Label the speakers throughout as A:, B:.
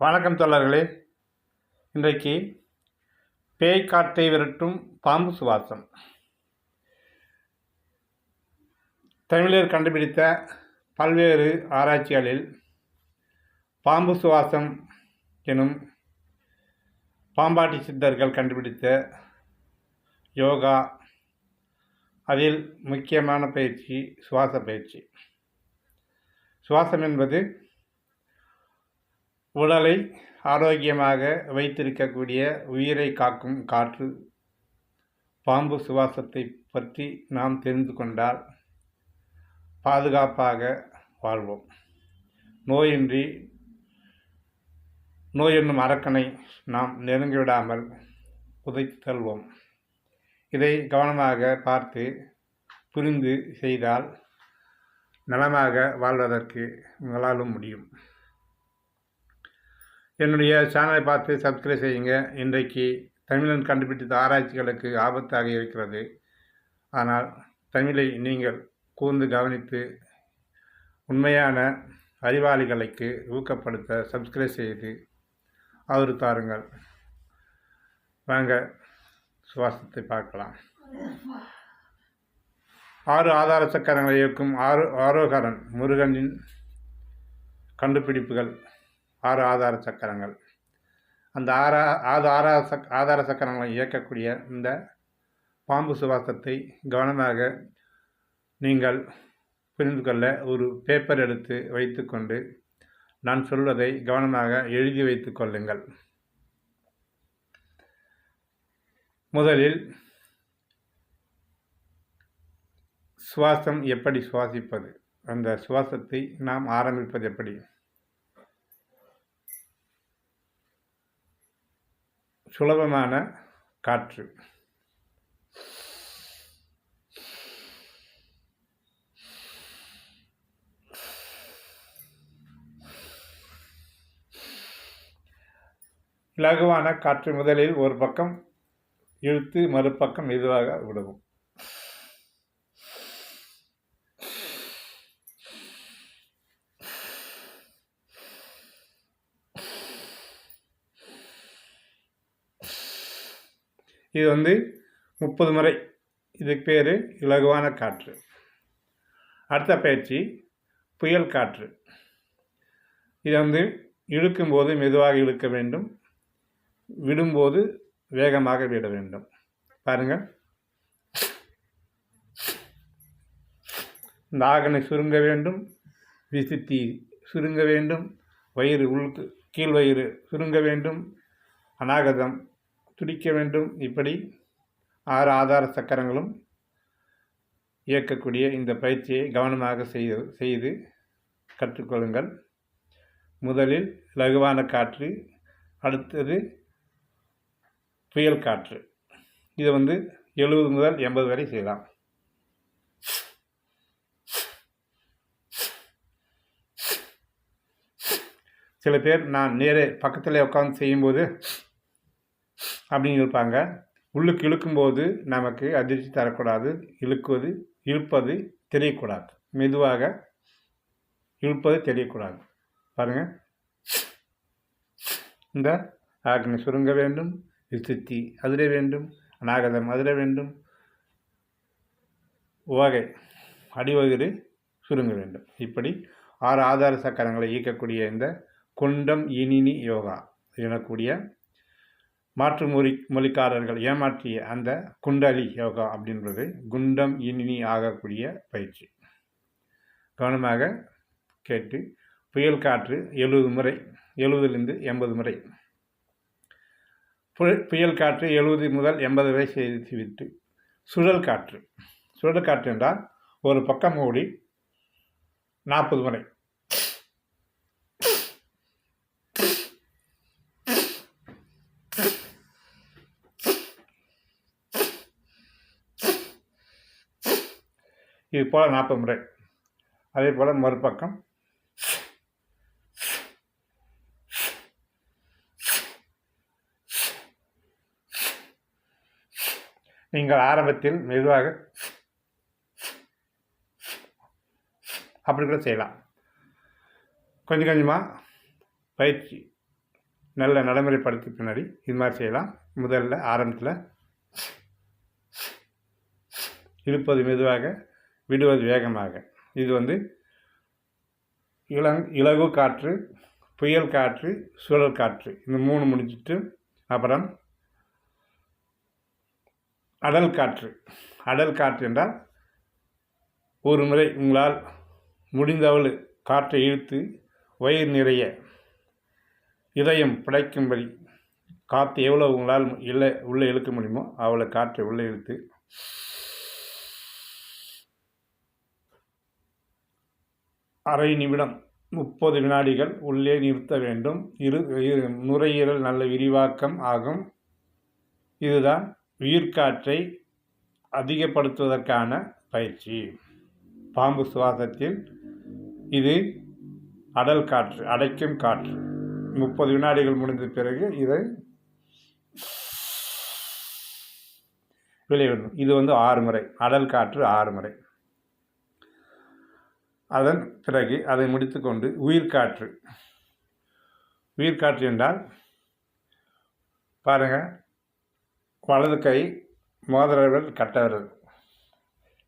A: வணக்கம் தோழர்களே. இன்றைக்கு பேய் காற்றை விரட்டும் பாம்பு சுவாசம். தமிழர் கண்டுபிடித்த பல்வேறு ஆராய்ச்சிகளில் பாம்பு சுவாசம் எனும் பாம்பாட்டி சித்தர்கள் கண்டுபிடித்த யோகா அதில் முக்கியமான பயிற்சி சுவாச பயிற்சி. சுவாசம் என்பது உடலை ஆரோக்கியமாக வைத்திருக்கக்கூடிய உயிரை காக்கும் காற்று பாம்பு சுவாசத்தை பற்றி நாம் தெரிந்து கொண்டால் பாதுகாப்பாக வாழ்வோம். நோயின்றி நோய் என்னும் அரக்கனை நாம் நெருங்கிவிடாமல் புதைத்து தள்ளுவோம். இதை கவனமாக பார்த்து புரிந்து செய்தால் நலமாக வாழ்வதற்கு உங்களாலும் முடியும். என்னுடைய சேனலை பார்த்து சப்ஸ்கிரைப் செய்யுங்க. இன்றைக்கு தமிழன் கண்டுபிடித்த ஆராய்ச்சிகளுக்கு ஆபத்தாக இருக்கிறது. ஆனால் தமிழை நீங்கள் கூர்ந்து கவனித்து உண்மையான அறிவாளிகளுக்கு ஊக்கப்படுத்த சப்ஸ்கிரைப் செய்து ஆதரவு தாருங்கள். வாங்க சுவாசத்தை பார்க்கலாம். ஆறு ஆதார சக்கரங்களை இயக்கும் ஆறு ஆரோகரன் முருகனின் கண்டுபிடிப்புகள். ஆறு ஆதார சக்கரங்கள். அந்த ஆறா ஆறு ஆறா சக் ஆதார சக்கரங்களை இயக்கக்கூடிய இந்த பாம்பு சுவாசத்தை கவனமாக நீங்கள் புரிந்து கொள்ள ஒரு பேப்பர் எடுத்து வைத்துக்கொண்டு நான் சொல்வதை கவனமாக எழுதி வைத்து கொள்ளுங்கள். முதலில் சுவாசம் எப்படி சுவாசிப்பது? அந்த சுவாசத்தை நாம் ஆரம்பிப்பது எப்படி? சுலபமான காற்று. இலகுவான காற்று முதலில் ஒரு பக்கம் இழுத்து மறுபக்கம் மெதுவாக விடவும். இது வந்து முப்பது முறை. இதுக்கு பேர் இலகுவான காற்று. அடுத்த பயிற்சி புயல் காற்று. இதை வந்து இழுக்கும்போது மெதுவாக இழுக்க வேண்டும். விடும்போது வேகமாக விட வேண்டும். பாருங்கள் இந்த ஆகனை சுருங்க வேண்டும். விசித்தி சுருங்க வேண்டும். வயிறு உள்க்கு கீழ் வயிறு சுருங்க வேண்டும். அநாகதம் துடிக்க வேண்டும். இப்படி ஆறு ஆதார சக்கரங்களும் இயக்கக்கூடிய இந்த பயிற்சியை கவனமாக செய்து செய்து கற்றுக்கொள்ளுங்கள். முதலில் லகுவான காற்று அடுத்தது புயல் காற்று. இதை வந்து எழுபது முதல் எண்பது வரை செய்யலாம். சில பேர் நான் நேரே பக்கத்தில் உட்காந்து செய்யும்போது அப்படின்னு இருப்பாங்க. உள்ளுக்கு இழுக்கும்போது நமக்கு அதிர்ச்சி தரக்கூடாது. இழுக்குவது இழுப்பது தெரியக்கூடாது. மெதுவாக இழுப்பது தெரியக்கூடாது. பாருங்கள் இந்த ஆக்னி சுருங்க வேண்டும் விசுத்தி அதிர வேண்டும் அநாகதம் அதிர வேண்டும். உவகை அடிவகிறு சுருங்க வேண்டும். இப்படி ஆறு ஆதார சக்கரங்களை இயக்கக்கூடிய இந்த குண்டம் இனினி யோகா எனக்கூடிய மாற்று மொழி மொழிக்காரர்கள் ஏமாற்றிய அந்த குண்டலி யோகா அப்படின்றது குண்டம் இனினி ஆகக்கூடிய பயிற்சி. கவனமாக கேட்டு புயல் காற்று எழுபது முறை எழுபதுலேருந்து எண்பது முறை. புயல் காற்று எழுபது முதல் எண்பது வரை செய்துவிட்டு சுழல் காற்று. சுழல் காற்று என்றால் ஒரு பக்கம் மூடி நாற்பது முறை. இது போல் நாற்பது முறை. அதே போல் மறுபக்கம். நீங்கள் ஆரம்பத்தில் மெதுவாக அப்படி கூட செய்யலாம். கொஞ்சம் கொஞ்சமாக பயிற்சி நல்ல நடைமுறைப்படுத்தி பின்னாடி இது மாதிரி செய்யலாம். முதல்ல ஆரம்பத்தில் இழுப்பது மெதுவாக விடுவது வேகமாக. இது வந்து இளங் இலகு காற்று புயல் காற்று சுழல் காற்று. இந்த மூணு முடிஞ்சிட்டு அப்புறம் அடல் காற்று. அடல் காற்று என்றால் ஒரு முறை உங்களால் முடிந்தவள் காற்றை இழுத்து வயிறு நிறைய இதயம் பிழைக்கும்படி காற்று எவ்வளோ உங்களால் இல்லை உள்ளே இழுக்க முடியுமோ அவ்வளோ காற்றை உள்ளே இழுத்து அரை நிமிடம் முப்பது வினாடிகள் உள்ளே நிறுத்த வேண்டும். இரு நுரையீரல் நல்ல விரிவாக்கம் ஆகும். இதுதான் உயிர்காற்றை அதிகப்படுத்துவதற்கான பயிற்சி. பாம்பு சுவாசத்தில் இது அடல் காற்று அடைக்கும் காற்று. முப்பது வினாடிகள் முடிந்த பிறகு இதை வெளியிடணும். இது வந்து ஆறு முறை அடல் காற்று ஆறு முறை. அதன் பிறகு அதை முடித்துக்கொண்டு உயிர்காற்று. உயிர்காற்று என்றால் பாருங்கள் வலது கை மோதிரவிரல் கட்டவிரல்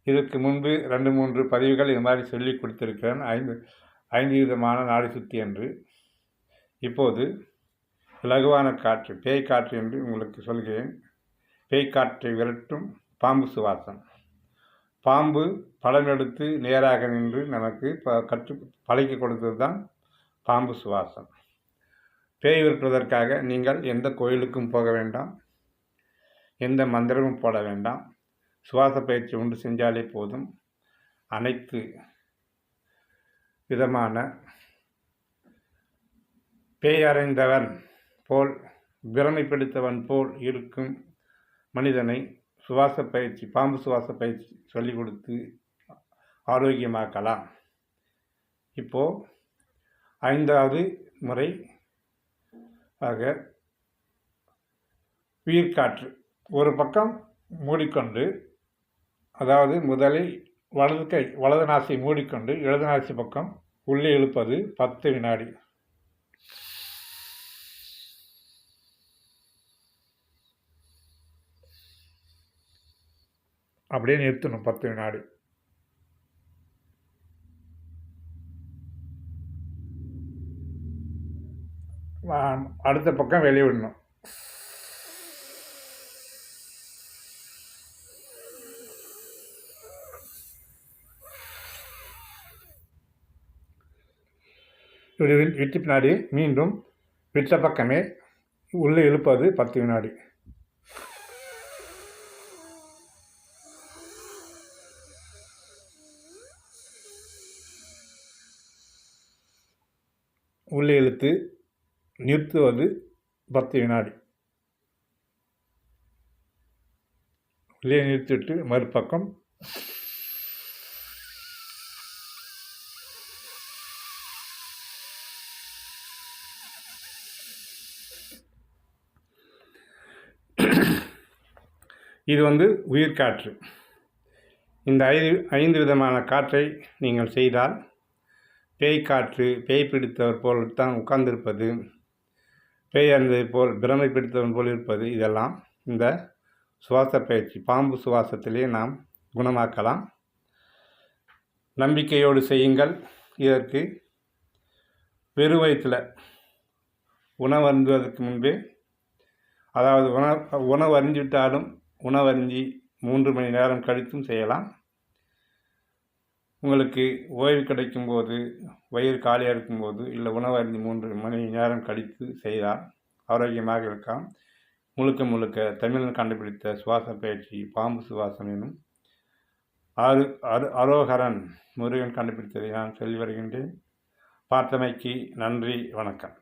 A: இதற்கு முன்பு ரெண்டு மூன்று பதிவுகள் இது மாதிரி சொல்லி கொடுத்துருக்கிறேன். ஐந்து ஐந்து விதமான நாடு சுற்றி என்று. இப்போது இலகுவான காற்று பேய் காற்று என்று உங்களுக்கு சொல்கிறேன். பேய் காற்றை விரட்டும் பாம்பு சுவாசம். பாம்பு படம் எடுத்து நேராக நின்று நமக்கு ப கற்று பழகி கொடுத்தது தான் பாம்பு சுவாசம். பேய் விற்பதற்காக நீங்கள் எந்த கோயிலுக்கும் போக வேண்டாம். எந்த மந்திரமும் போட வேண்டாம். சுவாச பயிற்சி உண்டு செஞ்சாலே போதும். அனைத்து விதமான பேயறைந்தவன் போல் பிரமைப்படுத்தவன் போல் இருக்கும் மனிதனை சுவாச பயிற்சி பாம்பு சுவாச பயிற்சி சொல்லிக் கொடுத்து ஆரோக்கியமாக்கலாம். இப்போது ஐந்தாவது முறை ஆக உயிர்காற்று. ஒரு பக்கம் மூடிக்கொண்டு அதாவது முதலில் வலது கை வலது நாசி மூடிக்கொண்டு இடது நாசி பக்கம் உள்ளே இழுப்பது பத்து வினாடி. அப்படியே நிறுத்தணும் பத்து வினாடி. அடுத்த பக்கம் வெளியே விடணும். இப்படி விட்டு பின்னாடி மீண்டும் விட்ட பக்கமே உள்ளே இழுப்பது பத்து வினாடி. உள்ளே இழுத்து நிறுத்துவது பத்து வினாடி. உள்ளே நிறுத்திவிட்டு மறுபக்கம். இது வந்து உயிர்காற்று. இந்த ஐந்து ஐந்து விதமான காற்றை நீங்கள் செய்தால் பேய் காற்று பேய் பிடித்தவர் போல் தான் உட்கார்ந்திருப்பது பேய் அறிந்ததை போல் பிரமை பிடித்தவன் போல் இருப்பது இதெல்லாம் இந்த சுவாச பயிற்சி. பாம்பு சுவாசத்திலே நாம் குணமாக்கலாம். நம்பிக்கையோடு செய்யுங்கள். இதற்கு வெறும் வயிற்றில் உணவு அருந்துவதற்கு முன்பே அதாவது உணவு உணவு அறிஞ்சிவிட்டாலும் உணவருந்தி மூன்று மணி நேரம் கழித்தும் செய்யலாம். உங்களுக்கு ஓய்வு கிடைக்கும்போது வயிறு காலியாக இருக்கும்போது இல்லை உணவு அருந்தி மூன்று மணி நேரம் கழித்து செய்தால் ஆரோக்கியமாக இருக்கலாம். முழுக்க முழுக்க தமிழன் கண்டுபிடித்த சுவாச பயிற்சி பாம்பு சுவாசம் எனும் அரு அரு அரோகரன் முருகன் கண்டுபிடித்ததை நான் சொல்லி வருகின்றேன். பார்த்தமைக்கு நன்றி வணக்கம்.